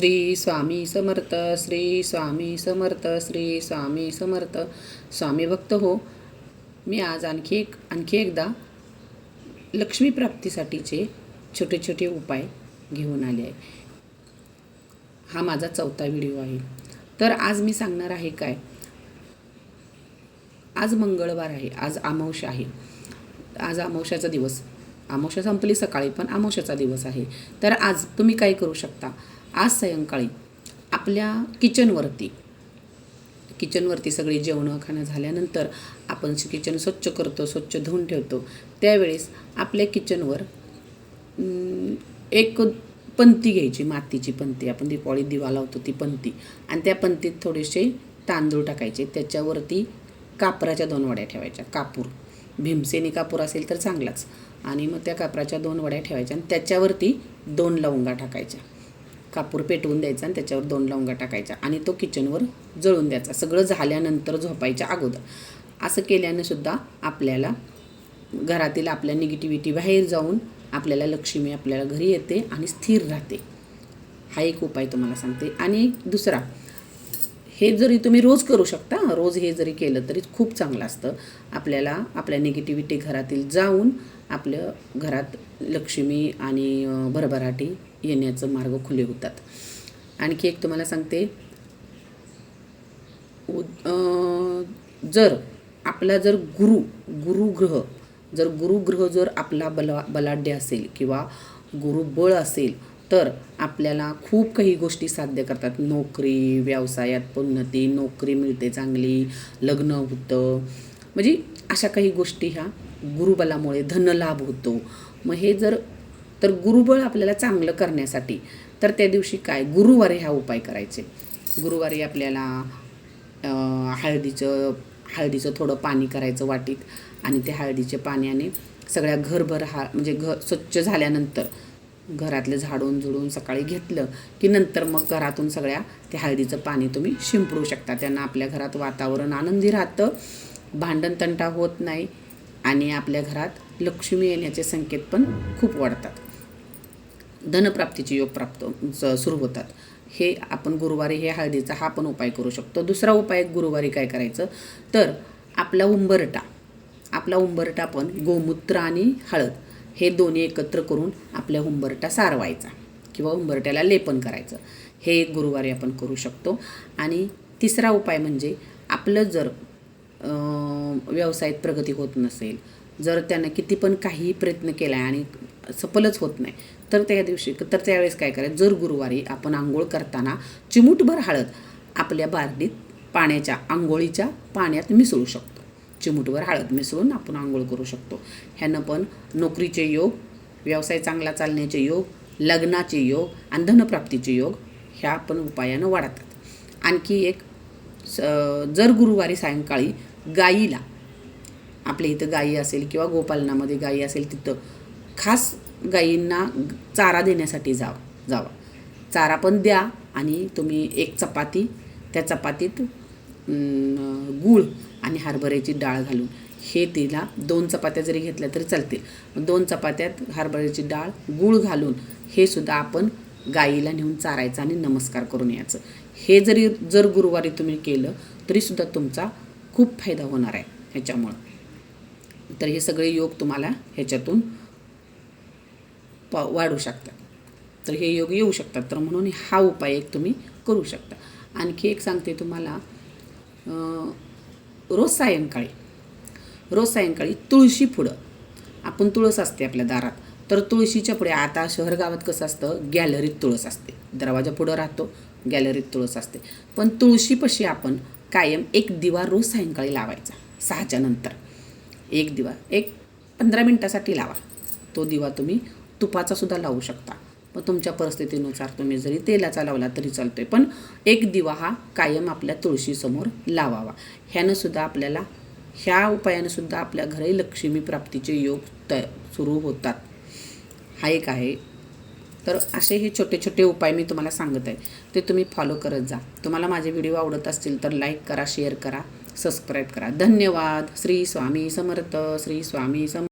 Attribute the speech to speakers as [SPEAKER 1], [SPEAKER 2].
[SPEAKER 1] श्री स्वामी समर्थ श्री स्वामी समर्थ श्री स्वामी समर्थ. स्वामी भक्त हो मी आज आणखी एक आणखी एकदा लक्ष्मी प्राप्तीसाठीचे छोटे छोटे उपाय घेऊन आले आहे. हा माझा चौथा व्हिडिओ आहे. तर आज मी सांगणार आहे काय? आज मंगळवार आहे आज आमावश आहे. आज आमावशाचा दिवस. आमावशा संपली सकाळी पण आमावशाचा दिवस आहे. तर आज तुम्ही काय करू शकता? आज सायंकाळी आपल्या किचनवरती किचनवरती सगळी जेवणं खाणं झाल्यानंतर आपण किचन स्वच्छ करतो स्वच्छ धुवून ठेवतो. त्यावेळेस आपल्या किचनवर एक पंती घ्यायची मातीची पंती. आपण दीपावळी दिवा लावतो ती पंती आणि त्या पंतीत थोडेसे तांदूळ टाकायचे. त्याच्यावरती कापराच्या दोन वड्या ठेवायच्या. कापूर. भीमसेनी कापूर असेल तर चांगलाच. आणि मग त्या कापराच्या दोन वड्या ठेवायच्या आणि त्याच्यावरती दोन लवंगा टाकायच्या. कापूर पेटवून द्यायचा आणि त्याच्यावर दोन लवंगा टाकायच्या आणि तो किचनवर जळून द्यायचा. सगळं झाल्यानंतर झोपायच्या अगोदर. असं केल्यानं सुद्धा आपल्याला घरातील आपल्या निगेटिव्हिटी बाहेर जाऊन आपल्याला लक्ष्मी आपल्याला घरी येते आणि स्थिर राहते. हा एक उपाय तुम्हाला सांगते. आणि दुसरा हे जरी तुम्ही रोज करू शकता रोज हे जरी केलं तरी खूप चांगलं असतं. आपल्याला आपल्या निगेटिव्हिटी घरातील जाऊन आपलं घरात लक्ष्मी आणि भरभराटी येण्याचं मार्ग खुले होतात. आणखी एक तुम्हाला सांगते. जर आपला जर गुरु गुरुग्रह जर गुरुग्रह जर आपला बला बलाढ्य असेल किंवा गुरुबळ असेल तर आपल्याला खूप काही गोष्टी साध्य करतात. नोकरी व्यवसायात उन्नती नोकरी मिळते चांगली लग्न होतं. म्हणजे अशा काही गोष्टी ह्या गुरुबलामुळे धनलाभ होतो. मग हे जर तर गुरुबळ आपल्याला चांगलं करण्यासाठी. तर त्या दिवशी काय? गुरुवारी हा उपाय करायचे. गुरुवारी आपल्याला हळदीचं हळदीचं थोडं पाणी करायचं वाटीत आणि त्या हळदीच्या पाण्याने सगळ्या घरभर हा म्हणजे घर स्वच्छ झाल्यानंतर घरातलं झाडून झुडून सकाळी घेतलं की नंतर मग घरातून सगळ्या ते हळदीचं पाणी तुम्ही शिंपडू शकता. त्यांना आपल्या घरात वातावरण आनंदी राहतं. भांडण तंटा होत नाही आणि आपल्या घरात लक्ष्मी येण्याचे संकेत पण खूप वाढतात. धनप्राप्तीचे योग प्राप्त सुरू होतात. हे आपण गुरुवारी हे हळदीचा हा पण उपाय करू शकतो. दुसरा उपाय गुरुवारी काय करायचं? तर आपला उंबरटा आपला उंबरटा पण गोमूत्र आणि हळद हे दोन्ही एकत्र करून आपल्या उंबरटा सारवायचा किंवा उंबरट्याला लेपन करायचं. हे एक गुरुवारी आपण करू शकतो. आणि तिसरा उपाय म्हणजे आपलं जर व्यवसायात प्रगती होत नसेल जर त्यानं किती पण काही प्रयत्न केला आहे आणि सफलच होत नाही. तर त्या दिवशी तर त्यावेळेस काय करायचं? जर गुरुवारी आपण आंघोळ करताना चिमूटभर हळद आपल्या बारडीत पाण्याच्या आंघोळीच्या पाण्यात मिसळू शकतो. चिमूटभर हळद मिसळून आपण आंघोळ करू शकतो. ह्यानं पण नोकरीचे योग व्यवसाय चांगला चालण्याचे योग लग्नाचे योग आणि धनप्राप्तीचे योग ह्या पण उपायानं वाढतात. आणखी एक स जर गुरुवारी सायंकाळी गाईला आपल्या इथं गाई असेल किंवा गोपालनामध्ये गाई असेल तिथं खास गाईंना चारा देण्यासाठी जावं जावा. चारा पण द्या आणि तुम्ही एक चपाती त्या चपातीत गूळ आणि हरभऱ्याची डाळ घालून हे तिला दोन चपात्या जरी घेतल्या तरी चालतील. दोन चपात्यात हरभऱ्याची डाळ गूळ घालून हे सुद्धा आपण गाईला नेऊन चारायचं आणि नमस्कार करून यायचं. हे जरी जर गुरुवारी तुम्ही केलं तरीसुद्धा तुमचा खूप फायदा होणार आहे ह्याच्यामुळं. तर हे सगळे योग तुम्हाला ह्याच्यातून पा वाढू शकतात. तर हे योग येऊ शकतात. तर म्हणून हा उपाय एक तुम्ही करू शकता. आणखी एक सांगते तुम्हाला रोज सायंकाळी रोज सायंकाळी तुळशी पुढं आपण तुळस असते आपल्या दारात. तर तुळशीच्या पुढे आता शहर गावात कसं असतं गॅलरीत तुळस असते. दरवाजा पुढं राहतो गॅलरीत तुळस असते. पण तुळशीपाशी आपण कायम एक दिवा रोज सायंकाळी लावायचा सहाच्या नंतर. एक दिवा एक पंधरा मिनटासाठी लावा. तो दिवा तुम्ही तुपाचा सुद्धा लावू शकता. पण तुमच्या परिस्थितीनुसार तुम्ही जरी तेलाचा लावला तरी चालतोय. पण एक दिवा हा कायम आपल्या तुळशीसमोर लावावा. ह्यानंसुद्धा आपल्याला ह्या उपायानंसुद्धा आपल्या घरी लक्ष्मी प्राप्तीचे योग त सुरू होतात. हा एक आहे. तर असे हे छोटे छोटे उपाय मी तुम्हाला सांगत आहे. ते तुम्ही फॉलो करत जा. तुम्हाला माझे व्हिडिओ आवडत असतील तर लाईक करा शेअर करा सबस्क्राईब करा. धन्यवाद. श्री स्वामी समर्थ. श्री स्वामी सम